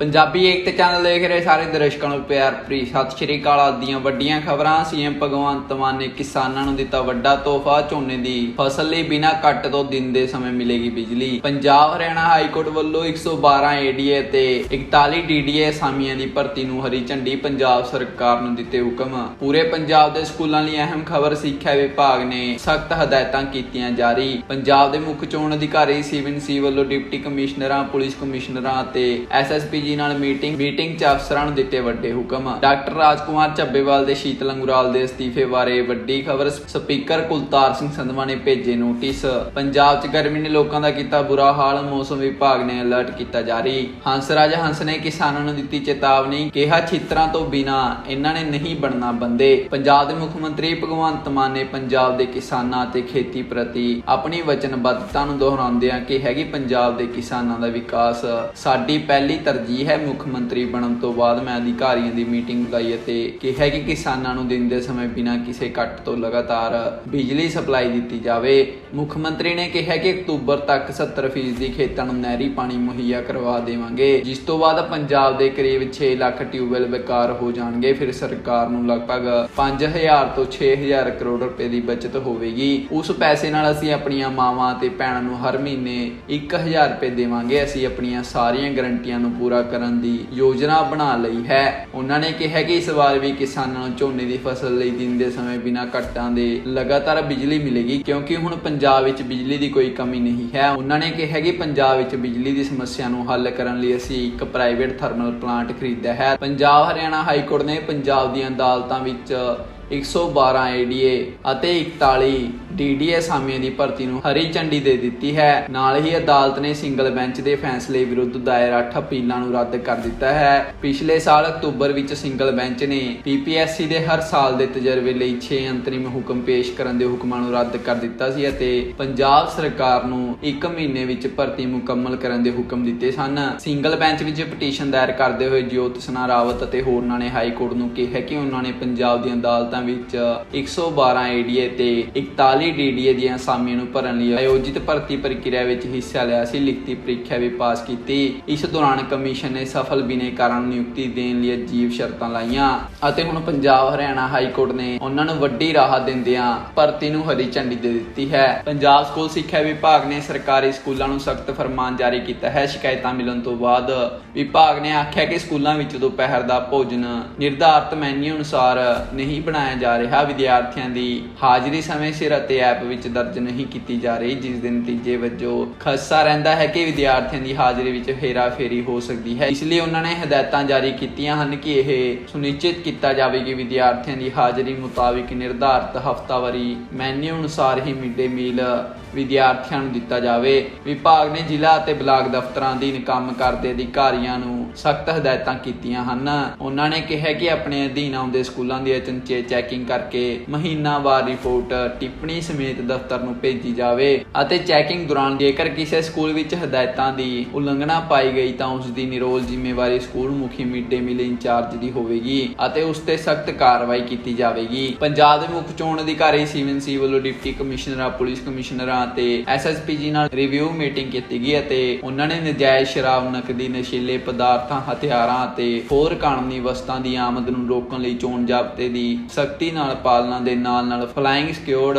ਪੰਜਾਬੀ ਏਕਤਾ channel ਦੇਖ ਰਹੇ ਸਾਰੇ ਦਰਸ਼ਕਾਂ ਨੂੰ ਪਿਆਰ ਭਰੀ। ਸਤਿ ਸ਼੍ਰੀ ਅਕਾਲ। ਆਪ ਵੱਡੀਆਂ ਖਬਰਾਂ, ਸੀਐਮ ਭਗਵੰਤ ਮਾਨ ਨੇ ਕਿਸਾਨਾਂ ਨੂੰ ਦਿੱਤਾ ਵੱਡਾ ਤੋਹਫਾ ਝੋਨੇ ਦੀ ਫਸਲ ਲਈ ਬਿਨਾਂ ਕੱਟ ਤੋਂ ਦਿਨ ਦੇ ਸਮੇਂ ਮਿਲੇਗੀ ਬਿਜਲੀ। ਪੰਜਾਬ ਹਰਿਆਣਾ ਹਾਈ ਕੋਰਟ ਵੱਲੋਂ 112 ਏਡੀਏ ਤੇ 41 ਡੀਡੀਏ ਅਸਾਮੀਆਂ ਦੀ ਭਰਤੀ ਨੂੰ ਹਰੀ ਝੰਡੀ ਪੰਜਾਬ ਸਰਕਾਰ ਨੂੰ ਦਿੱਤੇ ਹੁਕਮ। ਪੂਰੇ ਪੰਜਾਬ ਦੇ ਸਕੂਲਾਂ ਲਈ ਅਹਿਮ ਖਬਰ ਸਿੱਖਿਆ ਵਿਭਾਗ ਨੇ ਸਖਤ ਹਦਾਇਤਾਂ ਕੀਤੀਆਂ ਜਾਰੀ। ਪੰਜਾਬ ਦੇ ਮੁੱਖ ਚੋਣ ਅਧਿਕਾਰੀ ਸਿਵਨ ਸੀ ਵੱਲੋਂ ਡਿਪਟੀ ਕਮਿਸ਼ਨਰਾਂ, ਪੁਲਿਸ ਕਮਿਸ਼ਨਰਾਂ ਅਤੇ ਐਸਐਸਪੀ ਜੀ ਨਾਲ ਮੀਟਿੰਗ ਮੀਟਿੰਗ 'ਚ ਅਫਸਰਾਂ ਨੂੰ ਦਿੱਤੇ ਵੱਡੇ ਹੁਕਮ। ਡਾਕਟਰ ਰਾਜਕੁਮਾਰ ਚੱਬੇਵਾਲ ਦੇ ਸ਼ੀਤਲ ਅੰਗੁਰਾਲ ਦੇ ਅਸਤੀਫੇ ਬਾਰੇ ਵੱਡੀ ਖਬਰ ਸਪੀਕਰ ਕੁਲਤਾਰ ਸਿੰਘ ਸੰਧਵਾ ਨੇ ਭੇਜੇ ਨੋਟਿਸ। ਪੰਜਾਬ 'ਚ ਗਰਮੀ ਨੇ ਲੋਕਾਂ ਦਾ ਕੀਤਾ ਬੁਰਾ ਹਾਲ, ਮੌਸਮ ਵਿਭਾਗ ਨੇ ਅਲਰਟ ਕੀਤਾ ਜਾਰੀ। ਹੰਸਰਾਜ ਹੰਸ ਨੇ ਕਿਸਾਨਾਂ ਨੂੰ ਦਿੱਤੀ ਚੇਤਾਵਨੀ, ਕਿਹਾ ਛਿੱਤਰਾਂ ਤੋਂ ਬਿਨਾ ਇਹਨਾਂ ਨੇ ਨਹੀਂ ਬਣਨਾ ਬੰਦੇ। ਪੰਜਾਬ ਦੇ ਮੁੱਖ ਮੰਤਰੀ ਭਗਵੰਤ ਮਾਨ ਨੇ ਪੰਜਾਬ ਦੇ ਕਿਸਾਨਾਂ ਅਤੇ ਖੇਤੀ ਪ੍ਰਤੀ ਆਪਣੀ ਵਚਨਬੱਧਤਾ ਨੂੰ ਦੁਹਰਾਉਂਦਿਆਂ ਕਿਹਾ ਕਿ ਪੰਜਾਬ ਦੇ ਕਿਸਾਨਾਂ ਦਾ ਵਿਕਾਸ ਸਾਡੀ ਪਹਿਲੀ ਤਰਜੀਹ ਹੈ ਮੁੱਖ ਮੰਤਰੀ ਬਣਨ ਤੋਂ ਬਾਅਦ? ਮੈਂ ਅਧਿਕਾਰੀਆਂ ਦੀ ਮੀਟਿੰਗ ਬੁਲਾਈ ਅਤੇ ਕਿਹਾ ਕਿ ਕਿਸਾਨਾਂ ਨੂੰ ਦਿਨ ਦੇ ਸਮੇਂ ਬਿਨਾਂ ਕਿਸੇ ਕੱਟ ਤੋਂ ਲਗਾਤਾਰ ਬਿਜਲੀ ਸਪਲਾਈ ਦਿੱਤੀ ਜਾਵੇ। ਮੁੱਖ ਮੰਤਰੀ ਨੇ ਕਿਹਾ ਕਿ ਅਕਤੂਬਰ ਤੱਕ 70% ਦੀ ਖੇਤਾਂ ਨੂੰ ਨਹਿਰੀ ਪਾਣੀ ਮੁਹੱਈਆ ਕਰਵਾ ਦੇਵਾਂਗੇ, ਜਿਸ ਤੋਂ ਬਾਅਦ ਪੰਜਾਬ ਦੇ ਕਰੀਬ 6 ਲੱਖ ਟਿਊਬਵੈਲ ਬੇਕਾਰ ਹੋ ਜਾਣਗੇ। ਫਿਰ ਸਰਕਾਰ ਨੂੰ ਲਗਭਗ 5000 ਤੋਂ 6000 ਕਰੋੜ ਰੁਪਏ ਦੀ ਬਚਤ ਹੋਵੇਗੀ। ਉਸ ਪੈਸੇ ਨਾਲ ਅਸੀਂ ਆਪਣੀਆਂ ਮਾਵਾਂ ਤੇ ਭੈਣਾਂ ਨੂੰ ਹਰ ਮਹੀਨੇ 1000 ਰੁਪਏ ਦੇਵਾਂਗੇ। ਅਸੀਂ ਆਪਣੀਆਂ ਸਾਰੀਆਂ ਗਰੰਟੀਆਂ ਨੂੰ ਪੂਰਾ ਕਰਨ ਦੀ ਯੋਜਨਾ ਬਣਾ ਲਈ ਹੈ। ਉਹਨਾਂ ਨੇ ਕਿਹਾ ਕਿ ਇਸ ਵਾਰ ਵੀ ਕਿਸਾਨਾਂ ਨੂੰ ਝੋਨੇ ਦੀ ਫਸਲ ਲਈ ਦਿਨ ਦੇ ਸਮੇਂ ਬਿਨਾਂ ਕੱਟਾਂ ਦੇ ਲਗਾਤਾਰ ਬਿਜਲੀ ਮਿਲੇਗੀ, ਕਿਉਂਕਿ ਹੁਣ ਪੰਜਾਬ ਵਿੱਚ ਬਿਜਲੀ ਦੀ ਕੋਈ ਕਮੀ ਨਹੀਂ ਹੈ। ਉਹਨਾਂ ਨੇ ਕਿਹਾ ਕਿ ਪੰਜਾਬ ਵਿੱਚ ਬਿਜਲੀ ਦੀ ਸਮੱਸਿਆ ਨੂੰ ਹੱਲ ਕਰਨ ਲਈ ਅਸੀਂ ਇੱਕ ਪ੍ਰਾਈਵੇਟ ਥਰਮਲ ਪਲਾਂਟ ਖਰੀਦਿਆ ਹੈ। ਪੰਜਾਬ, ਹਰਿਆਣਾ ਹਾਈ ਕੋਰਟ ਨੇ ਪੰਜਾਬ ਦੀਆਂ ਅਦਾਲਤਾਂ ਵਿੱਚ 112 ਏਡੀਏ ਅਤੇ 41 ਡੀਡੀਏ ਸਾਮੀਆਂ ਦੀ ਭਰਤੀ ਨੂੰ ਹਰੀ ਝੰਡੀ ਦੇ ਦਿੱਤੀ ਹੈ। ਨਾਲ ਹੀ ਅਦਾਲਤ ਨੇ ਸਿੰਗਲ ਬੈਂਚ ਦੇ ਫੈਸਲੇ ਵਿਰੁੱਧ ਦਾਇਰ 8 ਅਪੀਲਾਂ ਨੂੰ ਰੱਦ ਕਰ ਦਿੱਤਾ ਹੈ। ਪਿਛਲੇ ਸਾਲ ਅਕਤੂਬਰ ਵਿੱਚ ਸਿੰਗਲ ਬੈਂਚ ਨੇ ਪੀਪੀਐਸਸੀ ਦੇ ਹਰ ਸਾਲ ਦੇ ਤਜਰਬੇ ਲਈ 6 ਅੰਤਰਿਮ ਹੁਕਮ ਪੇਸ਼ ਕਰਨ ਦੇ ਹੁਕਮਾਂ ਨੂੰ ਰੱਦ ਕਰ ਦਿੱਤਾ ਸੀ ਅਤੇ ਪੰਜਾਬ ਸਰਕਾਰ ਨੂੰ 1 ਮਹੀਨੇ ਵਿੱਚ ਭਰਤੀ ਮੁਕੰਮਲ ਕਰਨ ਦੇ ਹੁਕਮ ਦਿੱਤੇ ਸਨ। ਸਿੰਗਲ ਬੈਂਚ ਵਿੱਚ ਪਟੀਸ਼ਨ ਦਾਇਰ ਕਰਦੇ ਹੋਏ ਜੋਤ ਸਨਾ ਰਾਵਤ ਅਤੇ ਹੋਰਨਾਂ ਨੇ ਹਾਈ ਕੋਰਟ ਨੂੰ ਕਿਹਾ ਕਿ ਉਹਨਾਂ ਨੇ ਪੰਜਾਬ ਦੀਆਂ ਅਦਾਲਤਾਂ ਵਿੱਚ 112 ਏਡੀਏ ਤੇ 41 ਡੀਡੀਏ ਦੀਆਂ ਅਸਾਮੀਆਂ ਨੂੰ ਭਰਨ ਲਈ ਆਯੋਜਿਤ ਭਰਤੀ ਪ੍ਰਕਿਰਿਆ ਵਿੱਚ ਹਿੱਸਾ ਲਿਆ ਸੀ। ਲਿਖਤੀ ਪ੍ਰੀਖਿਆ ਵੀ ਪਾਸ ਕੀਤੀ। ਇਸ ਦੌਰਾਨ ਕਮਿਸ਼ਨ ਨੇ ਸਫਲ ਬਿਨੇਕਾਰਾਂ ਨੂੰ ਨਿਯੁਕਤੀ ਦੇਣ ਲਈ ਅਜੀਬ ਸ਼ਰਤਾਂ ਲਾਈਆਂ ਅਤੇ ਹੁਣ ਪੰਜਾਬ ਹਰਿਆਣਾ ਹਾਈ ਕੋਰਟ ਨੇ ਉਹਨਾਂ ਨੂੰ ਵੱਡੀ ਰਾਹਤ ਦਿੰਦਿਆਂ ਭਰਤੀ ਨੂੰ ਹਰੀ ਝੰਡੀ ਦੇ ਦਿੱਤੀ ਹੈ। ਪੰਜਾਬ ਸਕੂਲ ਸਿੱਖਿਆ ਵਿਭਾਗ ਨੇ ਸਰਕਾਰੀ ਸਕੂਲਾਂ ਨੂੰ ਸਖਤ ਫਰਮਾਨ ਜਾਰੀ ਕੀਤਾ ਹੈ। ਸ਼ਿਕਾਇਤਾਂ ਮਿਲਣ ਤੋਂ ਬਾਅਦ ਵਿਭਾਗ ਨੇ ਆਖਿਆ ਕਿ ਸਕੂਲਾਂ ਵਿੱਚ ਦੁਪਹਿਰ ਦਾ ਭੋਜਨ ਨਿਰਧਾਰਤ ਮੈਨੂ ਅਨੁਸਾਰ ਨਹੀਂ ਬਣਾਇਆ ਜਾ ਰਿਹਾ। ਵਿਦਿਆਰਥੀਆਂ ਦੀ ਹਾਜ਼ਰੀ ਸਮੇਂ ਸਿਰ ਅਤੇ ਐਪ ਵਿੱਚ ਦਰਜ ਨਹੀਂ ਕੀਤੀ ਜਾ ਰਹੀ, ਜਿਸ ਦੇ ਨਤੀਜੇ ਵਜੋਂ ਖਦਸ਼ਾ ਰਹਿੰਦਾ ਹੈ ਕਿ ਵਿਦਿਆਰਥੀਆਂ ਦੀ ਹਾਜ਼ਰੀ ਵਿੱਚ ਹੇਰਾਫੇਰੀ ਹੋ ਸਕਦੀ ਹੈ। ਇਸ ਲਈ ਉਹਨਾਂ ਨੇ ਹਦਾਇਤਾਂ ਜਾਰੀ ਕੀਤੀਆਂ ਹਨ ਕਿ ਇਹ ਸੁਨਿਸ਼ਚਿਤ ਕੀਤਾ ਜਾਵੇ ਕਿ ਵਿਦਿਆਰਥੀਆਂ ਦੀ ਹਾਜ਼ਰੀ ਮੁਤਾਬਿਕ ਨਿਰਧਾਰਤ ਹਫ਼ਤਾਵਾਰੀ ਮੈਨੂ ਅਨੁਸਾਰ ਹੀ ਮਿਡ ਡੇ ਮੀਲ ਵਿਦਿਆਰਥੀਆਂ ਨੂੰ ਦਿੱਤਾ ਜਾਵੇ। ਵਿਭਾਗ ਨੇ ਜ਼ਿਲ੍ਹਾ ਅਤੇ ਬਲਾਕ ਦਫ਼ਤਰਾਂ ਅਧੀਨ ਕੰਮ ਕਰਦੇ ਅਧਿਕਾਰੀਆਂ ਨੂੰ ਸਖਤ ਹਦਾਇਤਾਂ ਕੀਤੀਆਂ ਹਨ। ਉਹਨਾਂ ਨੇ ਕਿਹਾ ਕਿ ਆਪਣੇ ਅਧੀਨ ਆਉਂਦੇ ਸਕੂਲਾਂ ਦੀ ਅਚਨਚੇ ਚੈਕਿੰਗ ਕਰਕੇ ਮਹੀਨਾਵਾਰ ਰਿਪੋਰਟ, ਟਿੱਪਣੀ ਸਮੇਤ ਦਫ਼ਤਰ ਨੂੰ ਭੇਜੀ ਜਾਵੇ ਅਤੇ ਚੈਕਿੰਗ ਦੌਰਾਨ ਜੇਕਰ ਕਿਸੇ ਸਕੂਲ ਵਿੱਚ ਹਦਾਇਤਾਂ ਦੀ ਉਲੰਘਣਾ ਪਾਈ ਗਈ ਤਾਂ ਉਸ ਦੀ ਨਿਰੋਲ ਜ਼ਿੰਮੇਵਾਰੀ ਸਕੂਲ ਮੁਖੀ ਮਿਡ ਡੇ ਇੰਚਾਰਜ ਦੀ ਹੋਵੇਗੀ ਅਤੇ ਉਸ ਤੇ ਸਖਤ ਕਾਰਵਾਈ ਕੀਤੀ ਜਾਵੇਗੀ। ਪੰਜਾਬ ਦੇ ਮੁੱਖ ਚੋਣ ਅਧਿਕਾਰੀ ਸਿਵਨ ਸੀ ਵੱਲੋਂ ਡਿਪਟੀ ਕਮਿਸ਼ਨਰਾਂ, ਪੁਲਿਸ ਕਮਿਸ਼ਨਰਾਂ ਅਤੇ ਐਸਐਸਪੀ ਜੀ ਨਾਲ ਰਿਵਿਊ ਮੀਟਿੰਗ ਕੀਤੀ ਗਈ ਅਤੇ ਉਹਨਾਂ ਨੇ ਨਜਾਇਜ਼ ਸ਼ਰਾਬ, ਨਕਦੀ, ਨਸ਼ੀਲੇ ਪਦਾਰਥਾਂ, ਹਥਿਆਰਾਂ ਅਤੇ ਹੋਰ ਕਾਨੂੰਨੀ ਵਸਤਾਂ ਦੀ ਆਮਦ ਨੂੰ ਰੋਕਣ ਲਈ ਚੋਣ ਜ਼ਾਬਤੇ ਦੀ ਸਖਤੀ ਨਾਲ ਪਾਲਣਾ ਦੇ ਨਾਲ ਨਾਲ ਫਲਾਈਂਗ ਸਕਿਉਰਡ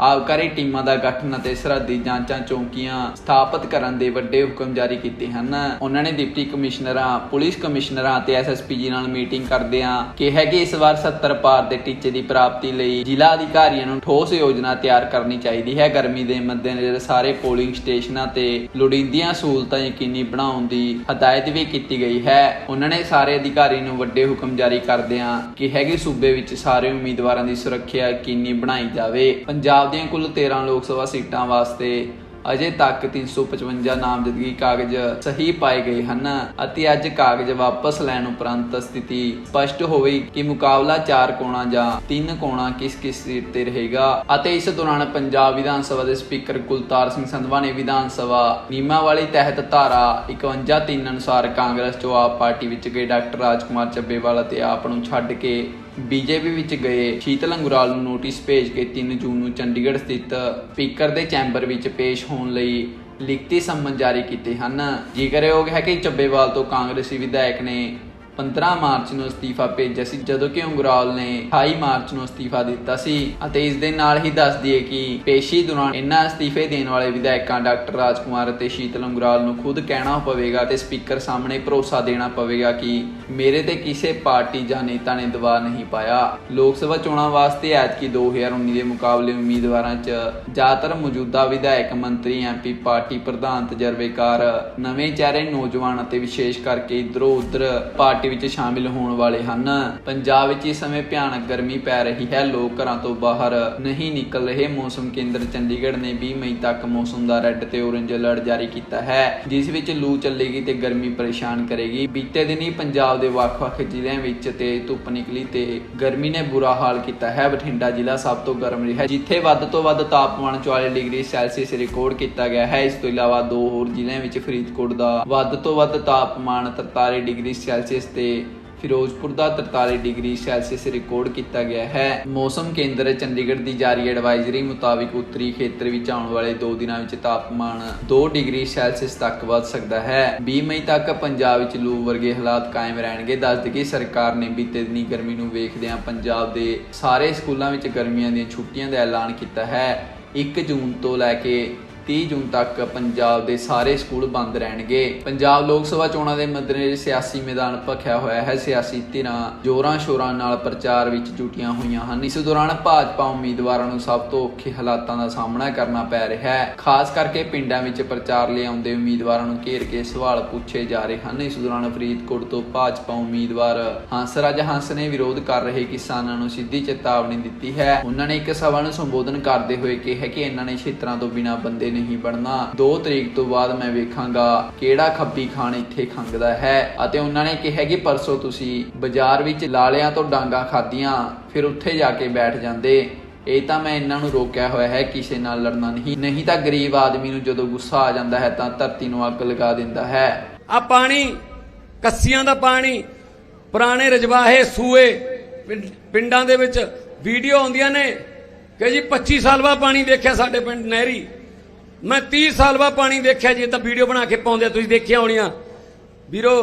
ਆਬਕਾਰੀ ਟੀਮਾਂ ਦਾ ਗਠਨ ਅਤੇ ਸਰਹੱਦੀ ਜਾਂਚਾਂ ਚੌਂਕੀਆਂ ਸਥਾਪਿਤ ਕਰਨ ਦੇ ਵੱਡੇ ਹੁਕਮ ਜਾਰੀ ਕੀਤੇ ਹਨ। ਉਹਨਾਂ ਨੇ ਡਿਪਟੀ ਕਮਿਸ਼ਨਰਾਂ, ਪੁਲਿਸ ਕਮਿਸ਼ਨਰਾਂ ਅਤੇ ਐਸਐਸਪੀ ਜੀ ਨਾਲ ਮੀਟਿੰਗ ਕਰਦਿਆਂ ਕਿਹਾ ਕਿ ਇਸ ਵਾਰ 70 ਪਾਰ ਦੇ ਟੀਚੇ ਦੀ ਪ੍ਰਾਪਤੀ ਲਈ ਜ਼ਿਲ੍ਹਾ ਅਧਿਕਾਰੀਆਂ ਨੂੰ ਠੋਸ ਯੋਜਨਾ ਤਿਆਰ ਕਰਨੀ ਚਾਹੀਦੀ ਹੈ। ਗਰਮੀ ਦੇ ਮੱਦੇਨਜ਼ਰ ਸਾਰੇ ਪੋਲਿੰਗ ਸਟੇਸ਼ਨਾਂ ਤੇ ਲੋੜੀਂਦੀਆਂ ਸਹੂਲਤਾਂ ਯਕੀਨੀ ਬਣਾਉਣ ਦੀ ਹਦਾਇਤ ਵੀ ਕੀਤੀ ਗਈ ਹੈ। ਉਹਨਾਂ ਨੇ ਸਾਰੇ ਅਧਿਕਾਰੀ ਨੂੰ ਵੱਡੇ ਹੁਕਮ ਜਾਰੀ ਕਰਦਿਆਂ ਕਿਹਾ ਕਿ ਸੂਬੇ ਵਿੱਚ ਸਾਰੇ ਉਮੀਦਵਾਰਾਂ ਦੀ ਸੁਰੱਖਿਆ ਯਕੀਨੀ ਬਣਾਈ ਜਾਵੇ। ਪੰਜਾਬ ਦੀਆਂ ਕੁੱਲ 13 ਲੋਕ ਸਭਾ ਸੀਟਾਂ ਵਾਸਤੇ ਅਜੇ ਤੱਕ 355 ਨਾਮਜ਼ਦਗੀ ਕਾਗਜ਼ ਸਹੀ ਪਾਏ ਗਏ ਹਨ ਅਤੇ ਅੱਜ ਕਾਗਜ਼ ਵਾਪਸ ਲੈਣ ਉਪਰੰਤ ਸਥਿਤੀ ਸਪਸ਼ਟ ਹੋਈ ਕਿ ਮੁਕਾਬਲਾ 4 ਕੋਣਾ ਜਾਂ 3 ਕੋਣਾ ਕਿਸ ਕਿਸ ਸੀਟ ਤੇ ਰਹੇਗਾ ਅਤੇ ਇਸ ਦੌਰਾਨ ਪੰਜਾਬ ਵਿਧਾਨ ਸਭਾ ਦੇ ਸਪੀਕਰ ਕੁਲਤਾਰ ਸਿੰਘ ਸੰਧਵਾ ਨੇ ਵਿਧਾਨ ਸਭਾ ਨਿਯਮਾਵਲੀ ਤਹਿਤ ਧਾਰਾ 51 ਅਨੁਸਾਰ ਕਾਂਗਰਸ ਚੋਂ ਆਪ ਪਾਰਟੀ ਵਿੱਚ ਗਏ ਡਾਕਟਰ ਰਾਜਕੁਮਾਰ ਚੱਬੇਵਾਲ ਅਤੇ ਆਪ ਨੂੰ ਛੱਡ ਕੇ ਬੀਜੇਪੀ ਵਿੱਚ ਗਏ। ਸ਼ੀਤਲ ਅੰਗੁਰਾਲ ਨੂੰ ਨੋਟਿਸ ਭੇਜ ਕੇ 3 ਜੂਨ ਨੂੰ ਚੰਡੀਗੜ੍ਹ ਸਥਿਤ ਸਪੀਕਰ ਦੇ ਚੈਂਬਰ ਵਿੱਚ ਪੇਸ਼ ਹੋਣ ਲਈ ਲਿਖਤੀ ਸੰਮਨ ਜਾਰੀ ਕੀਤੇ ਹਨ। ਜ਼ਿਕਰਯੋਗ ਹੈ ਕਿ ਚੱਬੇਵਾਲ ਤੋਂ ਕਾਂਗਰਸੀ ਵਿਧਾਇਕ ਨੇ 15 ਮਾਰਚ ਨੂੰ ਅਸਤੀਫਾ ਭੇਜਿਆ ਸੀ, ਜਦੋਂ ਕਿ ਉਂਗਰਾਲ ਨੇ 28 ਮਾਰਚ ਨੂੰ ਅਸਤੀਫਾ ਦਿੱਤਾ ਸੀ ਅਤੇ ਇਸ ਦੇ ਨਾਲ ਹੀ ਦੱਸ ਦਈਏ ਕਿ ਪੇਸ਼ੀ ਦੌਰਾਨ ਇਨ੍ਹਾਂ ਅਸਤੀਫੇ ਦੇਣ ਵਾਲੇ ਵਿਧਾਇਕਾਂ ਡਾਕਟਰ ਰਾਜਕੁਮਾਰ ਅਤੇ ਸ਼ੀਤਲ ਉਂਗਰਾਲ ਨੂੰ ਖੁਦ ਕਹਿਣਾ ਪਵੇਗਾ ਤੇ ਸਪੀਕਰ ਸਾਹਮਣੇ ਭਰੋਸਾ ਦੇਣਾ ਪਵੇਗਾ ਕਿ ਮੇਰੇ ਤੇ ਕਿਸੇ ਪਾਰਟੀ ਜਾਂ ਨੇਤਾ ਨੇ ਦਬਾਅ ਨਹੀਂ ਪਾਇਆ। ਲੋਕ ਸਭਾ ਚੋਣਾਂ ਵਾਸਤੇ ਐਤਕੀ 2019 ਦੇ ਮੁਕਾਬਲੇ ਉਮੀਦਵਾਰਾਂ 'ਚ ਜ਼ਿਆਦਾਤਰ ਮੌਜੂਦਾ ਵਿਧਾਇਕ ਮੰਤਰੀ ਐਮਪੀ ਪਾਰਟੀ ਪ੍ਰਧਾਨ ਤਜਰਬੇਕਾਰ ਨਵੇਂ ਚਿਹਰੇ ਨੌਜਵਾਨ ਅਤੇ ਵਿਸ਼ੇਸ਼ ਕਰਕੇ ਇਧਰੋਂ ਉਧਰ ਪਾਰਟੀ ਵਿੱਚ ਸ਼ਾਮਿਲ ਹੋਣ ਵਾਲੇ ਹਨ। ਪੰਜਾਬ ਵਿੱਚ ਇਸ ਸਮੇਂ ਭਿਆਨਕ ਗਰਮੀ ਪੈ ਰਹੀ ਹੈ। ਲੋਕ ਘਰਾਂ ਤੋਂ ਬਾਹਰ ਨਹੀਂ ਨਿਕਲ ਰਹੇ। ਮੌਸਮ ਕੇਂਦਰ ਚੰਡੀਗੜ੍ਹ ਨੇ 20 ਮਈ ਤੱਕ ਮੌਸਮ ਦਾ ਰੈੱਡ ਤੇ ਔਰੇਂਜ ਅਲਰਟ ਜਾਰੀ ਕੀਤਾ ਹੈ। ਜਿਸ ਵਿੱਚ ਲੂ ਚੱਲੇਗੀ ਤੇ ਗਰਮੀ ਪਰੇਸ਼ਾਨ ਕਰੇਗੀ। ਬੀਤੇ ਦਿਨੀ ਪੰਜਾਬ ਦੇ ਵੱਖ-ਵੱਖ ਜ਼ਿਲ੍ਹਿਆਂ ਵਿੱਚ ਤੇ ਧੁੱਪ ਨਿਕਲੀ ਤੇ ਗਰਮੀ ਨੇ ਬੁਰਾ ਹਾਲ ਕੀਤਾ ਹੈ। ਬਠਿੰਡਾ ਜ਼ਿਲ੍ਹਾ ਸਭ ਤੋਂ ਗਰਮ ਰਿਹਾ ਜਿੱਥੇ ਵੱਧ ਤੋਂ ਵੱਧ ਤਾਪਮਾਨ 44 ਡਿਗਰੀ ਸੈਲਸੀਅਸ ਰਿਕਾਰਡ ਕੀਤਾ ਗਿਆ ਹੈ। ਇਸ ਤੋਂ ਇਲਾਵਾ ਦੋ ਹੋਰ ਜ਼ਿਲ੍ਹਿਆਂ ਵਿੱਚ ਫਰੀਦਕੋਟ ਦਾ ਵੱਧ ਤੋਂ ਵੱਧ ਤਾਪਮਾਨ 43 ਡਿਗਰੀ ਸੈਲਸੀਅਸ ਤੇ ਫਿਰੋਜ਼ਪੁਰ ਦਾ 43 ਡਿਗਰੀ ਸੈਲਸੀਅਸ ਰਿਕਾਰਡ ਕੀਤਾ ਗਿਆ ਹੈ। ਮੌਸਮ ਕੇਂਦਰ ਚੰਡੀਗੜ੍ਹ ਦੀ ਜਾਰੀ ਐਡਵਾਈਜ਼ਰੀ ਮੁਤਾਬਿਕ ਉੱਤਰੀ ਖੇਤਰ ਵਿੱਚ ਆਉਣ ਵਾਲੇ 2 ਦਿਨਾਂ ਵਿੱਚ ਤਾਪਮਾਨ 2 ਡਿਗਰੀ ਸੈਲਸੀਅਸ ਤੱਕ ਵੱਧ ਸਕਦਾ ਹੈ। 20 ਮਈ ਤੱਕ ਪੰਜਾਬ ਵਿੱਚ ਲੂ ਵਰਗੇ ਹਾਲਾਤ ਕਾਇਮ ਰਹਿਣਗੇ। ਦੱਸ ਦਈਏ ਕਿ ਸਰਕਾਰ ਨੇ ਬੀਤੇ ਦਿਨੀ ਗਰਮੀ ਨੂੰ ਵੇਖਦਿਆਂ ਪੰਜਾਬ ਦੇ ਸਾਰੇ ਸਕੂਲਾਂ ਵਿੱਚ ਗਰਮੀਆਂ ਦੀਆਂ ਛੁੱਟੀਆਂ ਦਾ ਐਲਾਨ ਕੀਤਾ ਹੈ। 1 ਜੂਨ ਤੋਂ ਲੈ ਕੇ 30 ਜੂਨ ਤੱਕ ਪੰਜਾਬ ਦੇ ਸਾਰੇ ਸਕੂਲ ਬੰਦ ਰਹਿਣਗੇ। ਪੰਜਾਬ ਲੋਕ ਸਭਾ ਚੋਣਾਂ ਦੇ ਮੱਦੇਨਜ਼ਰ ਸਿਆਸੀ ਮੈਦਾਨ ਭਖਿਆ ਹੋਇਆ ਹੈ। ਸਿਆਸੀ ਧਿਰਾਂ ਜੋਰਾਂ ਸ਼ੋਰਾਂ ਨਾਲ ਪ੍ਰਚਾਰ ਵਿੱਚ ਜੁਟੀਆਂ ਹੋਈਆਂ ਹਨ। ਇਸ ਦੌਰਾਨ ਭਾਜਪਾ ਉਮੀਦਵਾਰਾਂ ਨੂੰ ਸਭ ਤੋਂ ਔਖੇ ਹਾਲਾਤਾਂ ਦਾ ਸਾਹਮਣਾ ਕਰਨਾ ਪੈ ਰਿਹਾ ਹੈ। ਖਾਸ ਕਰਕੇ ਪਿੰਡਾਂ ਵਿੱਚ ਪ੍ਰਚਾਰ ਲਈ ਆਉਂਦੇ ਉਮੀਦਵਾਰਾਂ ਨੂੰ ਘੇਰ ਕੇ ਸਵਾਲ ਪੁੱਛੇ ਜਾ ਰਹੇ ਹਨ। ਇਸ ਦੌਰਾਨ ਫਰੀਦਕੋਟ ਤੋਂ ਭਾਜਪਾ ਉਮੀਦਵਾਰ ਹੰਸਰਾਜ ਹੰਸ ਨੇ ਵਿਰੋਧ ਕਰ ਰਹੇ ਕਿਸਾਨਾਂ ਨੂੰ ਸਿੱਧੀ ਚੇਤਾਵਨੀ ਦਿੱਤੀ ਹੈ। ਉਹਨਾਂ ਨੇ ਇੱਕ ਸਭਾ ਨੂੰ ਸੰਬੋਧਨ ਕਰਦੇ ਹੋਏ ਕਿਹਾ ਕਿ ਇਹਨਾਂ ਨੇ ਖੇਤਰਾਂ ਤੋਂ ਬਿਨਾਂ ਬੰਦੇ ਨਹੀਂ ਬਣਨਾ। 2 ਤਰੀਕ ਤੋਂ ਬਾਅਦ ਮੈਂ ਵੇਖਾਂਗਾ ਕਿਹੜਾ ਖੱਬੀ ਖਾਨ ਇੱਥੇ ਖੰਗਦਾ ਹੈ ਅਤੇ ਉਹਨਾਂ ਨੇ ਕਿਹਾ ਕਿ ਪਰਸੋਂ ਤੁਸੀਂ ਬਾਜ਼ਾਰ ਵਿੱਚ ਲਾਲਿਆਂ ਤੋਂ ਡਾਂਗਾ ਖਾਧੀਆਂ, ਫਿਰ ਉੱਥੇ ਜਾ ਕੇ ਬੈਠ ਜਾਂਦੇ। ਇਹ ਤਾਂ ਮੈਂ ਇਹਨਾਂ ਨੂੰ ਰੋਕਿਆ ਹੋਇਆ ਹੈ, ਕਿਸੇ ਨਾਲ ਲੜਨਾ ਨਹੀਂ। ਨਹੀਂ ਤਾਂ ਗਰੀਬ ਆਦਮੀ ਨੂੰ ਜਦੋਂ ਗੁੱਸਾ ਆ ਜਾਂਦਾ ਹੈ ਤਾਂ ਧਰਤੀ ਨੂੰ ਅੱਗ ਲਗਾ ਦਿੰਦਾ ਹੈ। ਆ ਪਾਣੀ, ਕੱਸੀਆਂ ਦਾ ਪਾਣੀ, ਪੁਰਾਣੇ ਰਜਵਾਹੇ ਸੂਏ ਪਿੰਡਾਂ ਦੇ ਵਿੱਚ ਵੀਡੀਓ ਆਉਂਦੀਆਂ ਨੇ ਕਿ ਜੀ 25 ਸਾਲ ਬਾਅਦ ਪਾਣੀ ਦੇਖਿਆ ਸਾਡੇ ਪਿੰਡ ਨਹਿਰੀ। ਮੈਂ 30 ਸਾਲ ਬਾਅਦ ਪਾਣੀ ਦੇਖਿਆ ਜੇ ਤਾਂ ਵੀਡੀਓ ਬਣਾ ਕੇ ਪਾਉਂਦੇ ਤੁਸੀਂ ਦੇਖਿਆ ਹੋਣੀਆਂ। ਵੀਰੋ,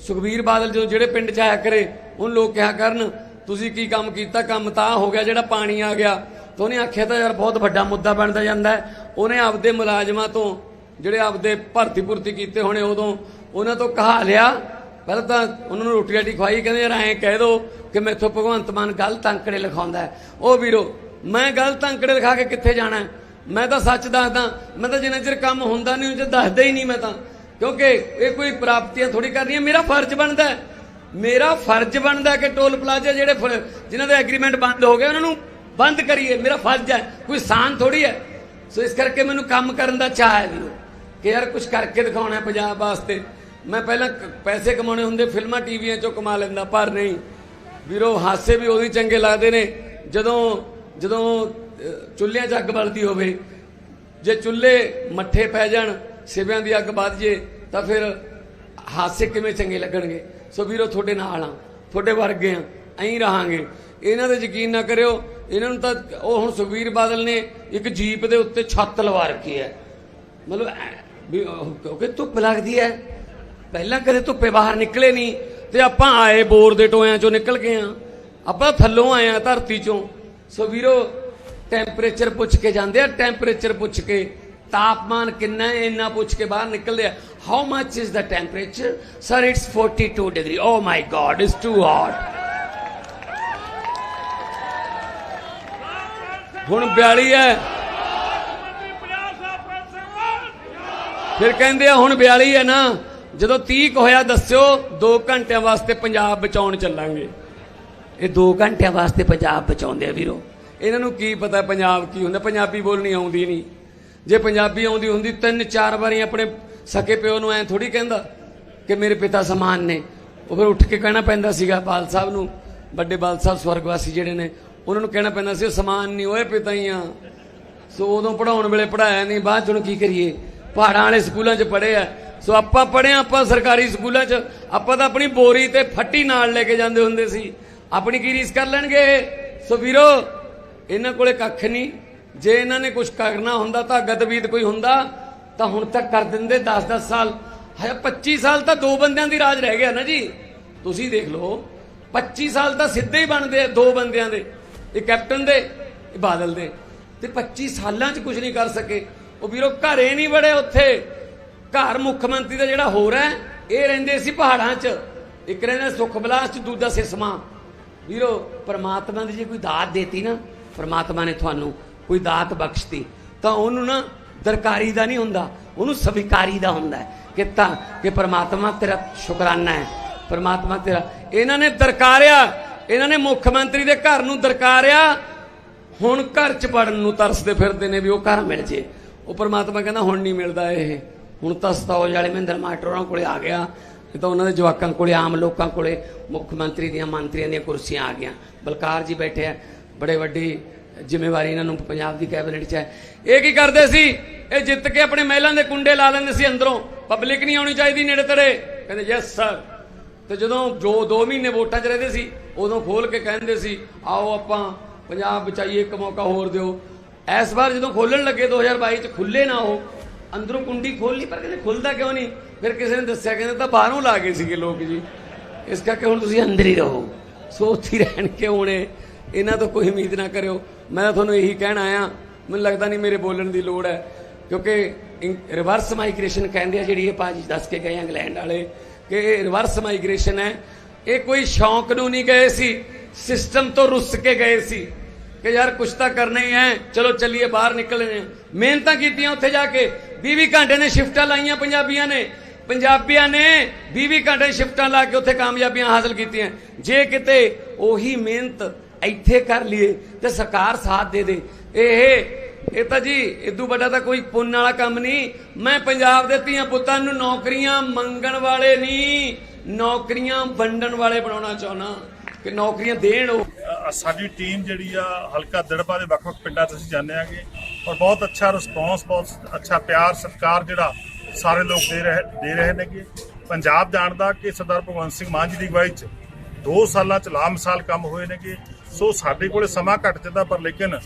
ਸੁਖਬੀਰ ਬਾਦਲ ਜਦੋਂ ਜਿਹੜੇ ਪਿੰਡ ਚ ਆਇਆ ਕਰੇ, ਉਹਨ ਲੋਕ ਕਿਹਾ ਕਰਨ, ਤੁਸੀਂ ਕੀ ਕੰਮ ਕੀਤਾ? ਕੰਮ ਤਾਂ ਹੋ ਗਿਆ ਜਿਹੜਾ ਪਾਣੀ ਆ ਗਿਆ। ਤਾਂ ਉਹਨੇ ਆਖਿਆ ਤਾਂ ਯਾਰ, ਬਹੁਤ ਵੱਡਾ ਮੁੱਦਾ ਬਣਦਾ ਜਾਂਦਾ ਉਹਨੇ ਆਪਦੇ ਮੁਲਾਜ਼ਮਾਂ ਤੋਂ ਜਿਹੜੇ ਆਪਦੇ ਭਰਤੀ ਭੁਰਤੀ ਕੀਤੇ ਹੋਣੇ ਉਦੋਂ, ਉਹਨਾਂ ਤੋਂ ਕਹਾ ਲਿਆ। ਪਹਿਲਾਂ ਤਾਂ ਉਹਨਾਂ ਨੂੰ ਰੋਟੀ ਰਾਟੀ ਖਵਾਈ, ਕਹਿੰਦੇ ਯਾਰ ਐਂ ਕਹਿ ਦੋ ਕਿ ਮੈਥੋਂ ਭਗਵੰਤ ਮਾਨ ਗਲਤ ਅੰਕੜੇ ਲਿਖਾਉਂਦਾ ਉਹ ਵੀਰੋ, ਮੈਂ ਗਲਤ ਅੰਕੜੇ ਲਿਖਾ ਕੇ ਕਿੱਥੇ ਜਾਣਾ ਮੈਂ ਤਾਂ ਸੱਚ ਦੱਸਦਾ, ਮੈਂ ਤਾਂ ਜਿੰਨਾ ਚਿਰ ਕੰਮ ਹੁੰਦਾ ਨਹੀਂ ਉਹ ਦੱਸਦਾ ਹੀ ਨਹੀਂ ਮੈਂ ਤਾਂ। ਕਿਉਂਕਿ ਇਹ ਕੋਈ ਪ੍ਰਾਪਤੀਆਂ ਥੋੜੀ ਕਰਨੀਆਂ ਮੇਰਾ ਫਰਜ਼ ਬਣਦਾ ਹੈ। ਮੇਰਾ ਫਰਜ਼ ਬਣਦਾ ਕਿ ਟੋਲ ਪਲਾਜ਼ਾ ਜਿਹੜੇ ਫ- ਜਿਨ੍ਹਾਂ ਦੇ ਐਗਰੀਮੈਂਟ ਬੰਦ ਹੋ ਗਏ, ਉਹਨਾਂ ਨੂੰ ਬੰਦ ਕਰੀਏ। ਮੇਰਾ ਫਰਜ਼ ਹੈ, ਕੋਈ ਸਾਨ ਥੋੜੀ ਹੈ। ਸੋ ਇਸ ਕਰਕੇ ਮੈਨੂੰ ਕੰਮ ਕਰਨ ਦਾ ਚਾਹ ਹੈ ਵੀਰੋ, ਕਿ ਯਾਰ ਕੁਝ ਕਰਕੇ ਦਿਖਾਉਣਾ ਹੈ ਪੰਜਾਬ ਵਾਸਤੇ। ਮੈਂ ਪਹਿਲਾਂ ਪੈਸੇ ਕਮਾਉਣੇ ਹੁੰਦੇ, ਫਿਲਮਾਂ ਟੀਵੀਆਂ ਚੋਂ ਕਮਾ ਲੈਂਦਾ, ਪਰ ਨਹੀਂ। ਵੀਰੋ, ਹਾਸੇ ਵੀ ਉਹਦੀ ਚੰਗੇ ਲੱਗਦੇ ਨੇ, ਜਦੋਂ ਜਦੋਂ ਚੁੱਲ੍ਹਿਆਂ 'ਚ ਅੱਗ ਬਲਦੀ ਹੋਵੇ, ਜੇ ਚੁੱਲ੍ਹੇ ਮੱਠੇ ਪੈ ਜਾਣ, ਸਿਵਿਆਂ ਦੀ ਅੱਗ ਵੱਧ ਜੇ, ਤਾਂ ਫਿਰ ਹਾਸੇ ਕਿਵੇਂ ਚੰਗੇ ਲੱਗਣਗੇ? ਸੋ ਵੀਰੋ, ਤੁਹਾਡੇ ਨਾਲ ਆ, ਤੁਹਾਡੇ ਵਰਗੇ ਆ, ਐਂ ਰਹਾਂਗੇ। ਇਹਨਾਂ ਤੇ ਯਕੀਨ ਨਾ ਕਰਿਓ, ਇਹਨਾਂ ਨੂੰ ਤਾਂ ਉਹ ਹੁਣ ਸੁਖਵੀਰ ਬਾਦਲ ਨੇ ਇੱਕ ਜੀਪ ਦੇ ਉੱਤੇ ਛੱਤ ਲਵਾ ਰੱਖੀ ਹੈ। ਮਤਲਬ ਵੀ ਉਹ- ਕਿਉਂਕਿ ਧੁੱਪ ਲੱਗਦੀ ਹੈ। ਪਹਿਲਾਂ ਕਦੇ ਧੁੱਪੇ ਬਾਹਰ ਨਿਕਲੇ ਨਹੀਂ, ਤੇ ਆਪਾਂ ਆਏ ਬੋਰ ਦੇ ਟੋਇਆਂ ਚੋਂ ਨਿਕਲ ਗਏ ਆ। ਆਪਾਂ ਥੱਲੋਂ ਆਏ ਆ ਧਰਤੀ ਚੋਂ। ਸੋ ਵੀਰੋ ਟੈਂਪਰੇਚਰ ਪੁੱਛ ਕੇ ਜਾਂਦੇ ਆ ਟੈਂਪਰੇਚਰ ਪੁੱਛ ਕੇ ਤਾਪਮਾਨ ਕਿੰਨਾ ਹੈ, ਇੰਨਾ ਪੁੱਛ ਕੇ ਬਾਹਰ ਨਿਕਲਦੇ ਆ। How much is the temperature sir it's 42 degree oh my God it's too hot ਹੁਣ 42 ਹੈ। ਫਿਰ ਕਹਿੰਦੇ ਆ, ਹੁਣ 42 ਹੈ ਨਾ। ਜਦੋਂ 30 ਕੁ ਹੋਇਆ, ਦੱਸਿਓ 2 ਘੰਟਿਆਂ ਵਾਸਤੇ ਪੰਜਾਬ ਬਚਾਉਣ ਚੱਲਾਂਗੇ। ਇਹ 2 ਘੰਟਿਆਂ ਵਾਸਤੇ ਪੰਜਾਬ ਬਚਾਉਂਦੇ ਆ ਵੀਰੋ। ਇਹਨਾਂ ਨੂੰ ਕੀ ਪਤਾ ਪੰਜਾਬ ਕੀ ਹੁੰਦਾ? ਪੰਜਾਬੀ ਬੋਲਣੀ ਆਉਂਦੀ ਨਹੀਂ। ਜੇ ਪੰਜਾਬੀ ਆਉਂਦੀ ਹੁੰਦੀ, ਤਿੰਨ ਚਾਰ ਵਾਰੀ ਆਪਣੇ ਸਕੇ ਪਿਓ ਨੂੰ ਐ ਥੋੜੀ ਕਹਿੰਦਾ ਕਿ ਮੇਰੇ ਪਿਤਾ ਸਮਾਨ ਨੇ। ਉਹ ਫਿਰ ਉੱਠ ਕੇ ਕਹਿਣਾ ਪੈਂਦਾ ਸੀਗਾ ਬਾਲ ਸਾਹਿਬ ਨੂੰ। ਵੱਡੇ ਬਾਲ ਸਾਹਿਬ ਸਵਰਗਵਾਸੀ ਜਿਹੜੇ ਨੇ, ਉਹਨਾਂ ਨੂੰ ਕਹਿਣਾ ਪੈਂਦਾ ਸੀ, ਉਹ ਸਮਾਨ ਨਹੀਂ, ਓਏ ਪਿਤਾ ਹੀ ਆ। ਸੋ ਉਦੋਂ ਪੜਾਉਣ ਵੇਲੇ ਪੜਾਇਆ ਨਹੀਂ, ਬਾਅਦ ਚ ਹੁਣ ਕੀ ਕਰੀਏ? ਪਹਾੜਾਂ ਵਾਲੇ ਸਕੂਲਾਂ 'ਚ ਪੜ੍ਹੇ ਆ। ਸੋ ਆਪਾਂ ਪੜ੍ਹੇ ਆ, ਆਪਾਂ ਸਰਕਾਰੀ ਸਕੂਲਾਂ 'ਚ, ਆਪਾਂ ਤਾਂ ਆਪਣੀ ਬੋਰੀ ਤੇ ਫੱਟੀ ਨਾਲ ਲੈ ਕੇ ਜਾਂਦੇ ਹੁੰਦੇ ਸੀ। ਆਪਣੀ ਕੀ ਰੀਸ ਕਰ ਲੈਣਗੇ? ਇਹ? ਸੋ ਵੀਰੋ ਇਹਨਾਂ ਕੋਲੇ ਕੱਖ ਨਹੀਂ। ਜੇ ਇਹਨਾਂ ਨੇ ਕੁਝ ਕਰਨਾ ਹੁੰਦਾ ਤਾਂ ਗਦਵੀਦ ਕੋਈ ਹੁੰਦਾ, ਤਾਂ ਹੁਣ ਤੱਕ ਕਰ ਦਿੰਦੇ 10-10 ਸਾਲ। ਹੈ 25 ਸਾਲ ਤਾਂ ਦੋ ਬੰਦਿਆਂ ਦੀ ਰਾਜ ਰਹਿ ਗਿਆ ਨਾ ਜੀ। ਤੁਸੀਂ ਦੇਖ ਲਓ 25 ਸਾਲ ਤਾਂ ਸਿੱਧੇ ਹੀ ਬਣਦੇ ਆ ਦੋ ਬੰਦਿਆਂ ਦੇ। ਇਹ ਕੈਪਟਨ ਦੇ, ਇਹ ਬਾਦਲ ਦੇ। ਤੇ 25 ਸਾਲਾਂ 'ਚ ਕੁਝ ਨਹੀਂ ਕਰ ਸਕੇ। ਉਹ ਵੀਰੋ, ਘਰੇ ਨਹੀਂ ਬੜੇ ਉੱਥੇ। ਘਰ ਮੁੱਖ ਮੰਤਰੀ ਦਾ ਜਿਹੜਾ ਹੋਰ ਹੈ, ਇਹ ਰਹਿੰਦੇ ਸੀ ਪਹਾੜਾਂ 'ਚ। ਇੱਕ ਰਹਿੰਦਾ ਸੁਖ ਬਲਾਸ 'ਚ, ਦੂਜਾ ਸਿਸਮਾ। ਵੀਰੋ, ਪਰਮਾਤਮਾ ਦੀ ਜੇ ਕੋਈ ਦਾਤ ਦੇਤੀ ਨਾ ਪ੍ਰਮਾਤਮਾ ਨੇ ਤੁਹਾਨੂੰ ਕੋਈ ਦਾਤ ਬਖਸ਼ਤੀ, ਤਾਂ ਉਹਨੂੰ ਨਾ ਦਰਕਾਰੀ ਦਾ ਨਹੀਂ ਹੁੰਦਾ, ਉਹਨੂੰ ਸਵੀਕਾਰੀ ਦਾ ਹੁੰਦਾ ਹੈ ਕਿ ਤਾਂ ਕਿ ਪ੍ਰਮਾਤਮਾ ਤੇਰਾ ਸ਼ੁਕਰਾਨਾ ਹੈ। ਪ੍ਰਮਾਤਮਾ ਤੇਰਾ, ਇਹਨਾਂ ਨੇ ਦਰਕਾਰਿਆ, ਇਹਨਾਂ ਨੇ ਮੁੱਖ ਮੰਤਰੀ ਦੇ ਘਰ ਨੂੰ ਦਰਕਾਰਿਆ, ਹੁਣ ਘਰ ਚ ਵੜਨ ਨੂੰ ਤਰਸਦੇ ਫਿਰਦੇ ਨੇ ਵੀ ਉਹ ਘਰ ਮਿਲ ਜੇ। ਉਹ ਪ੍ਰਮਾਤਮਾ ਕਹਿੰਦਾ, ਹੁਣ ਨਹੀਂ ਮਿਲਦਾ ਇਹ। ਹੁਣ ਤਾਂ ਸਤੌਜ ਵਾਲੇ ਮਹਿੰਦਰ ਮਾਸਟਰ ਉਹਨਾਂ ਕੋਲੇ ਆ ਗਿਆ, ਇਹ ਤਾਂ ਉਹਨਾਂ ਦੇ ਜਵਾਕਾਂ ਕੋਲੇ, ਆਮ ਲੋਕਾਂ ਕੋਲੇ ਮੁੱਖ ਮੰਤਰੀ ਦੀਆਂ ਮੰਤਰੀਆਂ ਦੀਆਂ ਕੁਰਸੀਆਂ ਆ ਗਈਆਂ। ਬਲਕਾਰ ਜੀ ਬੈਠੇ ਆ ਬੜੇ ਵੱਡੀ ਜ਼ਿੰਮੇਵਾਰੀ ਇਹਨਾਂ ਨੂੰ ਪੰਜਾਬ ਦੀ ਕੈਬਨਿਟ 'ਚ ਹੈ। ਇਹ ਕੀ ਕਰਦੇ ਸੀ? ਇਹ ਜਿੱਤ ਕੇ ਆਪਣੇ ਮਹਿਲਾਂ ਦੇ ਕੁੰਡੇ ਲਾ ਲੈਂਦੇ ਸੀ ਅੰਦਰੋਂ। ਪਬਲਿਕ ਨਹੀਂ ਆਉਣੀ ਚਾਹੀਦੀ ਨੇੜੇ ਤੜੇ ਕਹਿੰਦੇ ਯੈਸ ਸਰ ਤੇ ਜਦੋਂ ਜੋ 2 ਮਹੀਨੇ ਵੋਟਾਂ 'ਚ ਰਹਿੰਦੇ ਸੀ, ਉਦੋਂ ਖੋਲ ਕੇ ਕਹਿੰਦੇ ਸੀ, ਆਓ ਆਪਾਂ ਪੰਜਾਬ ਬਚਾਈਏ, ਇੱਕ ਮੌਕਾ ਹੋਰ ਦਿਓ। ਇਸ ਵਾਰ ਜਦੋਂ ਖੋਲਣ ਲੱਗੇ 2022 'ਚ ਖੁੱਲੇ ਨਾ ਉਹ। ਅੰਦਰੋਂ ਕੁੰਡੀ ਖੋਲਣੀ ਪਰ ਕਹਿੰਦੇ ਖੁੱਲਦਾ ਕਿਉਂ ਨਹੀਂ? ਫਿਰ ਕਿਸੇ ਨੇ ਦੱਸਿਆ, ਕਹਿੰਦੇ, ਤਾਂ ਬਾਹਰੋਂ ਲਾ ਗਏ ਸੀਗੇ ਲੋਕ ਜੀ। ਇਸ ਕਰਕੇ ਹੁਣ ਤੁਸੀਂ ਅੰਦਰ ਹੀ ਰਹੋ। ਸੋ ਉੱਥੇ ਹੀ ਰਹਿਣ ਕੇ ਹੁਣੇ ਇਹਨਾਂ ਤੋਂ ਕੋਈ ਉਮੀਦ ਨਾ ਕਰਿਓ। ਮੈਂ ਤੁਹਾਨੂੰ ਇਹੀ ਕਹਿਣ ਆਇਆ, ਮੈਨੂੰ ਲੱਗਦਾ ਨਹੀਂ ਮੇਰੇ ਬੋਲਣ ਦੀ ਲੋੜ ਹੈ। ਕਿਉਂਕਿ ਰਿਵਰਸ ਮਾਈਗ੍ਰੇਸ਼ਨ ਕਹਿੰਦੇ ਆ ਜਿਹੜੀ ਇਹ ਭਾਜੀ ਦੱਸ ਕੇ ਗਏ ਇੰਗਲੈਂਡ ਵਾਲੇ, ਕਿ ਇਹ ਰਿਵਰਸ ਮਾਈਗ੍ਰੇਸ਼ਨ ਹੈ। ਇਹ ਕੋਈ ਸ਼ੌਂਕ ਨੂੰ ਨਹੀਂ ਗਏ ਸੀ ਸਿਸਟਮ ਤੋਂ ਰੁੱਸ ਕੇ ਗਏ ਸੀ, ਕਿ ਯਾਰ ਕੁਛ ਤਾਂ ਕਰਨਾ ਹੀ ਹੈ, ਚਲੋ ਚੱਲੀਏ ਬਾਹਰ ਨਿਕਲਣੇ ਮਿਹਨਤਾਂ ਕੀਤੀਆਂ ਉੱਥੇ ਜਾ ਕੇ 20 ਘੰਟੇ ਨੇ ਸ਼ਿਫਟਾਂ ਲਾਈਆਂ ਪੰਜਾਬੀਆਂ ਨੇ। ਪੰਜਾਬੀਆਂ ਨੇ 20 ਘੰਟੇ ਸ਼ਿਫਟਾਂ ਲਾ ਕੇ ਉੱਥੇ ਕਾਮਯਾਬੀਆਂ ਹਾਸਲ ਕੀਤੀਆਂ। ਜੇ ਕਿਤੇ ਉਹੀ ਮਿਹਨਤ ਇੱਥੇ ਕਰ ਲਈਏ ਤੇ ਸਰਕਾਰ ਸਾਥ ਦੇ ਦੇ। ਇਹ ਇਹ ਤਾਂ ਜੀ ਇਦੋਂ ਵੱਡਾ ਤਾਂ ਕੋਈ ਪੁੰਨ ਵਾਲਾ ਕੰਮ ਨਹੀਂ। ਮੈਂ ਪੰਜਾਬ ਦੇ ਧੀਆਂ ਪੁੱਤਾਂ ਨੂੰ ਨੌਕਰੀਆਂ ਮੰਗਣ ਵਾਲੇ ਨਹੀਂ, ਨੌਕਰੀਆਂ ਵੰਡਣ ਵਾਲੇ ਬਣਾਉਣਾ ਚਾਹੁੰਦਾ। ਕਿ ਨੌਕਰੀਆਂ ਦੇਣ ਉਹ। ਸਾਡੀ ਟੀਮ ਜਿਹੜੀ ਆ, ਹਲਕਾ ਦੜਬਾ ਦੇ ਵੱਖ-ਵੱਖ ਪਿੰਡਾਂ 'ਚ ਅਸੀਂ ਜਾਂਦੇ ਆਂਗੇ ਔਰ ਬਹੁਤ ਅੱਛਾ ਰਿਸਪੌਂਸ ਬਹੁਤ ਅੱਛਾ ਪਿਆਰ, ਸਤਿਕਾਰ ਜਿਹੜਾ ਸਾਰੇ ਲੋਕ ਦੇ ਰਹੇ ਦੇ ਰਹੇ ਨੇਗੇ। ਪੰਜਾਬ ਜਾਣਦਾ ਕਿ ਸਰਦਾਰ ਭਗਵੰਤ ਸਿੰਘ ਮਾਨ ਜੀ ਦੀ ਅਗਵਾਈ 'ਚ 2 ਸਾਲਾਂ 'ਚ ਲਾਮਸਾਲ ਕੰਮ ਹੋਏ ਨੇਗੇ। ਸੋ ਸਾਡੇ ਕੋਲੇ ਸਮਾਂ ਘੱਟ ਜਾਂਦਾ, ਪਰ ਲੇਕਿਨ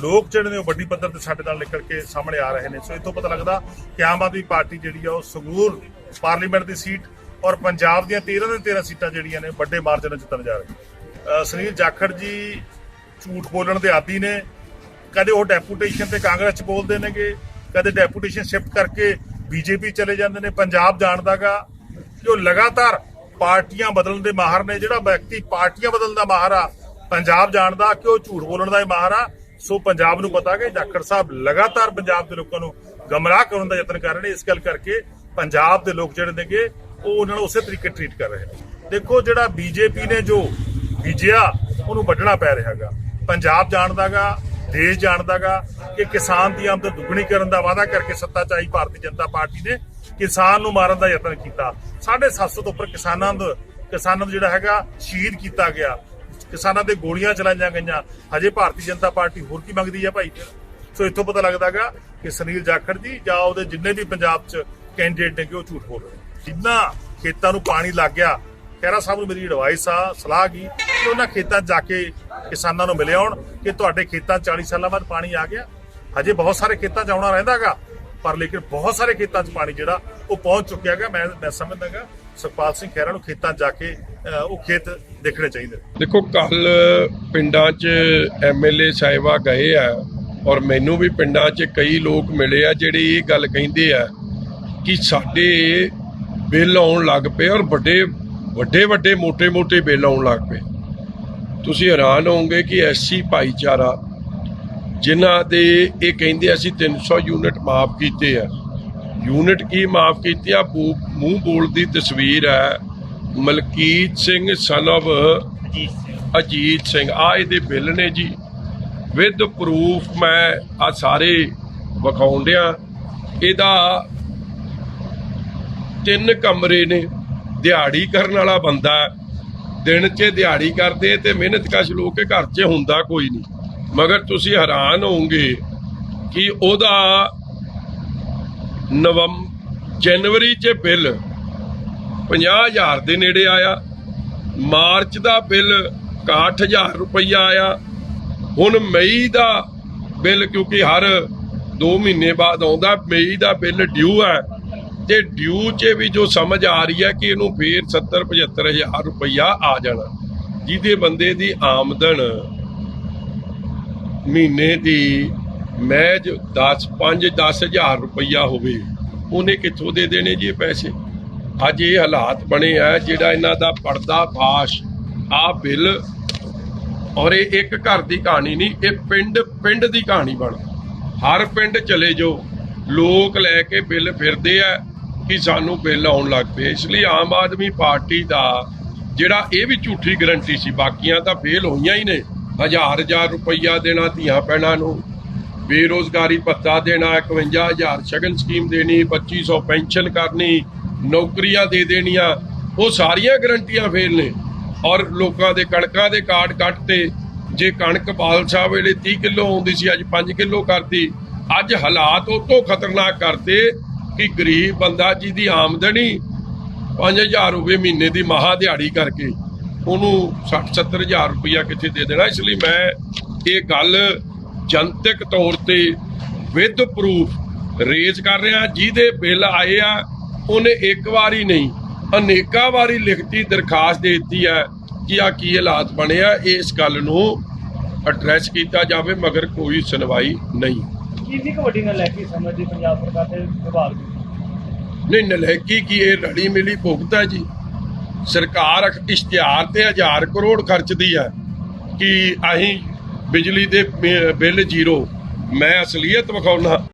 ਲੋਕ ਜਿਹੜੇ ਨੇ ਉਹ ਵੱਡੀ ਪੱਧਰ ਤੇ ਸਾਡੇ ਨਾਲ ਨਿਕਲ ਕੇ ਸਾਹਮਣੇ ਆ ਰਹੇ ਨੇ। ਸੋ ਇਤੋਂ ਪਤਾ ਲੱਗਦਾ ਕਿ ਆਮ ਆਦਮੀ ਪਾਰਟੀ ਜਿਹੜੀ ਆ, ਉਹ ਸੰਗਰੂਰ ਪਾਰਲੀਮੈਂਟ ਦੀ ਸੀਟ ਔਰ ਪੰਜਾਬ ਦੀਆਂ 13 ਦੇ 13 ਸੀਟਾਂ ਜਿਹੜੀਆਂ ਨੇ, ਵੱਡੇ ਮਾਰਜਨ ਨਾਲ ਜਿੱਤਣ ਜਾ ਰਹੀ ਸੁਨੀਲ ਜਾਖੜ ਜੀ ਝੂਠ ਬੋਲਣ ਦੇ ਆਦੀ ਨੇ। ਕਦੇ ਉਹ ਡੈਪੂਟੇਸ਼ਨ ਤੇ ਕਾਂਗਰਸ ਚ ਬੋਲਦੇ ਨੇਗੇ, ਕਦੇ ਡੈਪੂਟੇਸ਼ਨ ਸ਼ਿਫਟ ਕਰਕੇ ਬੀਜੇਪੀ ਚਲੇ ਜਾਂਦੇ ਨੇ। ਪੰਜਾਬ ਜਾਣਦਾਗਾ ਕਿ ਉਹ ਲਗਾਤਾਰ ਪਾਰਟੀਆਂ ਬਦਲਣ ਦੇ ਮਾਹਰ ਨੇ। ਜਿਹੜਾ ਵਿਅਕਤੀ ਪਾਰਟੀਆਂ ਬਦਲਣ ਦਾ ਮਾਹਰ ਆ ਪੰਜਾਬ ਜਾਣਦਾ ਕਿ ਉਹ ਝੂਠ ਬੋਲਣ ਦਾ ਹੀ ਮਾਹਰ ਆ। ਸੋ ਪੰਜਾਬ ਨੂੰ ਪਤਾ ਕਿ ਜਾਖੜ ਸਾਹਿਬ ਲਗਾਤਾਰ ਪੰਜਾਬ ਦੇ ਲੋਕਾਂ ਨੂੰ ਗਮਰਾਹ ਕਰਨ ਦਾ ਯਤਨ ਕਰ ਰਹੇ ਨੇ। ਇਸ ਗੱਲ ਕਰਕੇ ਪੰਜਾਬ ਦੇ ਲੋਕ ਜਿਹੜੇ ਨੇਗੇ, ਉਹ ਉਹਨਾਂ ਨੂੰ ਉਸੇ ਤਰੀਕੇ ਟ੍ਰੀਟ ਕਰ ਰਹੇ ਨੇ। ਦੇਖੋ ਜਿਹੜਾ ਬੀਜੇਪੀ ਨੇ ਜੋ ਬੀਜਿਆ, ਉਹਨੂੰ ਵੱਢਣਾ ਪੈ ਰਿਹਾਗਾ ਪੰਜਾਬ ਜਾਣਦਾਗਾ ਦੇਸ਼ ਜਾਣਦਾਗਾ ਕਿ ਕਿਸਾਨ ਦੀ ਆਮਦਨ ਦੁੱਗਣੀ ਕਰਨ ਦਾ ਵਾਅਦਾ ਕਰਕੇ ਸੱਤਾ 'ਚ ਆਈ ਭਾਰਤੀ ਜਨਤਾ ਪਾਰਟੀ ਨੇ ਕਿਸਾਨ ਨੂੰ ਮਾਰਨ ਦਾ ਯਤਨ ਕੀਤਾ। 750 ਤੋਂ ਉੱਪਰ ਕਿਸਾਨਾਂ ਦਾ ਕਿਸਾਨਾਂ ਨੂੰ ਜਿਹੜਾ ਹੈਗਾ, ਸ਼ਹੀਦ ਕੀਤਾ ਗਿਆ। ਕਿਸਾਨਾਂ ਤੇ ਗੋਲੀਆਂ ਚਲਾਈਆਂ ਗਈਆਂ। ਹਜੇ ਭਾਰਤੀ ਜਨਤਾ ਪਾਰਟੀ ਹੋਰ ਕੀ ਮੰਗਦੀ ਹੈ ਭਾਈ? ਸੋ ਇੱਥੋਂ ਪਤਾ ਲੱਗਦਾਗਾ ਕਿ ਸੁਨੀਲ ਜਾਖੜ ਜੀ ਜਾਂ ਉਹਦੇ ਜਿੰਨੇ ਵੀ ਪੰਜਾਬ 'ਚ ਕੈਂਡੀਡੇਟ ਨੇ ਕਿ ਉਹ ਝੂਠ ਬੋਲ ਰਹੇ ਨੇ। ਜਿੰਨਾ ਖੇਤਾਂ ਨੂੰ ਪਾਣੀ ਲੱਗ ਗਿਆ, ਖਹਿਰਾ ਸਾਹਿਬ ਨੂੰ ਮੇਰੀ ਐਡਵਾਈਸ ਆ, ਸਲਾਹ ਗਈ ਕਿ ਉਹਨਾਂ ਖੇਤਾਂ 'ਚ ਜਾ ਕੇ ਕਿਸਾਨਾਂ ਨੂੰ ਮਿਲੇ ਆਉਣ ਕਿ ਤੁਹਾਡੇ ਖੇਤਾਂ 'ਚ 40 ਸਾਲਾਂ ਬਾਅਦ ਪਾਣੀ ਆ ਗਿਆ। ਹਜੇ ਬਹੁਤ ਸਾਰੇ ਖੇਤਾਂ 'ਚ ਆਉਣਾ ਰਹਿੰਦਾਗਾ, ਪਰ ਲੇਕਿਨ ਬਹੁਤ ਸਾਰੇ ਖੇਤਾਂ 'ਚ ਪਾਣੀ ਜਿਹੜਾ ਉਹ ਪਹੁੰਚ ਚੁੱਕਿਆ ਹੈਗਾ ਮੈਂ ਮੈਂ ਸਮਝਦਾਗਾ, ਸੁਖਪਾਲ ਸਿੰਘ ਖਹਿਰਾ ਨੂੰ ਖੇਤਾਂ 'ਚ ਜਾ ਕੇ ਉਹ ਖੇਤ ਦੇਖਣੇ ਚਾਹੀਦੇ ਦੇਖੋ ਕੱਲ ਪਿੰਡਾਂ 'ਚ ਐਮਐਲਏ ਸਾਹਿਬਾ ਗਏ ਆ ਔਰ ਮੈਨੂੰ ਵੀ ਪਿੰਡਾਂ 'ਚ ਕਈ ਲੋਕ ਮਿਲੇ ਆ ਜਿਹੜੇ ਇਹ ਗੱਲ ਕਹਿੰਦੇ ਆ ਕਿ ਸਾਡੇ ਬਿੱਲ ਆਉਣ ਲੱਗ ਪਏ ਔਰ ਵੱਡੇ ਵੱਡੇ ਵੱਡੇ, ਮੋਟੇ ਮੋਟੇ ਬਿੱਲ ਆਉਣ ਲੱਗ ਪਏ। ਤੁਸੀਂ ਹੈਰਾਨ ਹੋਵੋਗੇ ਕਿ ਐਸਸੀ ਭਾਈਚਾਰਾ, ਜਿਨ੍ਹਾਂ ਦੇ ਇਹ ਕਹਿੰਦੇ ਅਸੀਂ 300 ਯੂਨਿਟ ਮਾਫ ਕੀਤੇ ਆ। ਯੂਨਿਟ ਕੀ ਮਾਫ ਕੀਤੇ ਆ? ਮੂੰਹ ਬੋਲ ਦੀ ਤਸਵੀਰ ਹੈ ਮਲਕੀਤ ਸਿੰਘ son of ਅਜੀਤ ਸਿੰਘ। ਆ ਇਹਦੇ ਬਿੱਲ ਨੇ ਜੀ। ਵਿਦ ਪ੍ਰੂਫ ਮੈਂ ਆ ਸਾਰੇ ਵਿਖਾਉਂਦਿਆਂ ਇਹਦਾ ਤਿੰਨ ਕਮਰੇ ਨੇ। ਦਿਹਾੜੀ ਕਰਨ ਵਾਲਾ ਬੰਦਾ। ਦਿਨ 'ਚ ਦਿਹਾੜੀ ਕਰਦੇ ਤੇ ਮਿਹਨਤ ਕਸ਼ ਲੋਕ ਕੇ ਘਰ 'ਚ ਹੁੰਦਾ ਕੋਈ ਨਹੀਂ। ਮਗਰ ਤੁਸੀਂ ਹੈਰਾਨ ਹੋਵੋਗੇ ਕਿ ਉਹਦਾ ਨਵੰਬ ਜਨਵਰੀ 'ਚ ਬਿੱਲ 50000 ਦੇ ਨੇੜੇ ਆਇਆ। ਮਾਰਚ ਦਾ ਬਿੱਲ 61000 ਰੁਪਈਆ ਆਇਆ। ਹੁਣ ਮਈ ਦਾ ਬਿੱਲ, ਕਿਉਂਕਿ ਹਰ 2 ਮਹੀਨੇ ਬਾਅਦ ਆਉਂਦਾ, ਮਈ ਦਾ ਬਿੱਲ ਡਿਊ ਹੈ। ਤੇ ਡਿਊ 'ਚ ਵੀ ਜੋ ਸਮਝ ਆ ਰਹੀ ਹੈ ਕਿ ਇਹਨੂੰ ਫੇਰ 70 75000 ਰੁਪਈਆ ਆ ਜਾਣਾ, ਜਿਹਦੇ ਬੰਦੇ ਦੀ ਆਮਦਨ ਮਹੀਨੇ ਦੀ ਮੈਜ 10 5 10000 ਰੁਪਈਆ ਹੋਵੇ। ਉਹਨੇ ਕਿੱਥੋਂ ਦੇ ਦੇਣੇ ਜੀ ਪੈਸੇ? ਅੱਜ ਇਹ ਹਾਲਾਤ ਬਣੇ ਆ ਜਿਹੜਾ ਇਹਨਾਂ ਦਾ ਪਰਦਾ ਫਾਸ਼, ਆ ਬਿੱਲ ਔਰ ਇਹ ਇੱਕ ਘਰ ਦੀ ਕਹਾਣੀ ਨਹੀਂ, ਇਹ ਪਿੰਡ ਪਿੰਡ ਦੀ ਕਹਾਣੀ ਬਣ। ਹਰ ਪਿੰਡ ਚਲੇ ਜਾਓ ਲੋਕ ਲੈ ਕੇ ਬਿੱਲ ਫਿਰਦੇ ਆ ਕਿ ਸਾਨੂੰ ਬਿੱਲ ਆਉਣ ਲੱਗ ਪਏ। ਇਸ ਲਈ ਆਮ ਆਦਮੀ ਪਾਰਟੀ ਦਾ ਜਿਹੜਾ ਇਹ ਵੀ ਝੂਠੀ ਗਰੰਟੀ ਸੀ, ਬਾਕੀਆਂ ਤਾਂ ਫੇਲ ਹੋਈਆਂ ਹੀ ਨੇ। ਹਜ਼ਾਰ ਹਜ਼ਾਰ ਰੁਪਈਆ ਦੇਣਾ ਧੀਆਂ ਭੈਣਾਂ ਨੂੰ, ਬੇਰੋਜ਼ਗਾਰੀ ਭੱਤਾ ਦੇਣਾ 51000 ਸ਼ਗਨ ਸਕੀਮ ਦੇਣੀ 2500 ਪੈਨਸ਼ਨ ਕਰਨੀ ਨੌਕਰੀਆਂ ਦੇ ਦੇਣੀਆਂ, ਉਹ ਸਾਰੀਆਂ ਗਰੰਟੀਆਂ ਫੇਲ ਨੇ। ਔਰ ਲੋਕਾਂ ਦੇ ਕਣਕਾਂ ਦੇ ਕਾਰਡ ਕੱਟਤੇ ਜੇ ਕਣਕ ਬਾਲ ਸਾਹਿਬ ਵੇਲੇ 30 ਕਿਲੋ ਆਉਂਦੀ ਸੀ, ਅੱਜ 5 ਕਿਲੋ ਕਰਤੀ। ਅੱਜ ਹਾਲਾਤ ਉਹ ਤੋਂ ਖਤਰਨਾਕ ਕਰਤੇ ਕਿ ਗਰੀਬ ਬੰਦਾ ਜਿਹਦੀ ਆਮਦਨੀ 5000 ਰੁਪਏ ਮਹੀਨੇ ਦੀ ਮਹਾ ਦਿਹਾੜੀ ਕਰਕੇ, ਉਹਨੂੰ 60 70000 ਰੁਪਇਆ ਕਿੱਥੇ ਦੇ ਦੇਣਾ। ਇਸ ਲਈ ਮੈਂ ਇਹ ਗੱਲ ਜਨਤਕ ਤੌਰ ਤੇ ਵਿਦ ਪ੍ਰੂਫ ਰੇਜ਼ ਕਰ ਰਿਹਾ। ਜਿਹਦੇ ਬਿੱਲ ਆਏ ਆ ਉਹਨੇ ਇੱਕ ਵਾਰੀ ਨਹੀਂ ਅਨੇਕਾਂ ਵਾਰੀ ਲਿਖਤੀ ਦਰਖਾਸਤ ਦੇ ਦਿੱਤੀ ਹੈ ਕਿ ਆ ਕੀ ਹਾਲਾਤ ਬਣੇ ਆ ਇਸ ਗੱਲ ਨੂੰ ਐਡਰੈਸ ਕੀਤਾ ਜਾਵੇ ਮਗਰ ਕੋਈ ਸੁਣਵਾਈ ਨਹੀਂ। ਕਿੰਨੀ ਕੁ ਵੱਡੀ ਨਾਲ ਲੈ ਕੇ ਸਮਝਦੀ ਪੰਜਾਬ ਸਰਕਾਰ ਦੇ ਵਿਭਾਗ ਦੀ? ਨਹੀਂ ਨਲੈਕੀ ਕੀ ਇਹ ਰੜੀ ਮਿਲੀ ਭੁਗਤ ਹੈ ਜੀ? ਸਰਕਾਰ ਇਸ਼ਤਿਹਾਰ ਤੇ 1000 ਕਰੋੜ ਖਰਚਦੀ ਹੈ ਕਿ ਅਸੀਂ ਬਿਜਲੀ ਦੇ ਬਿੱਲ ਜ਼ੀਰੋ। ਮੈਂ ਅਸਲੀਅਤ ਵਿਖਾਉਣਾ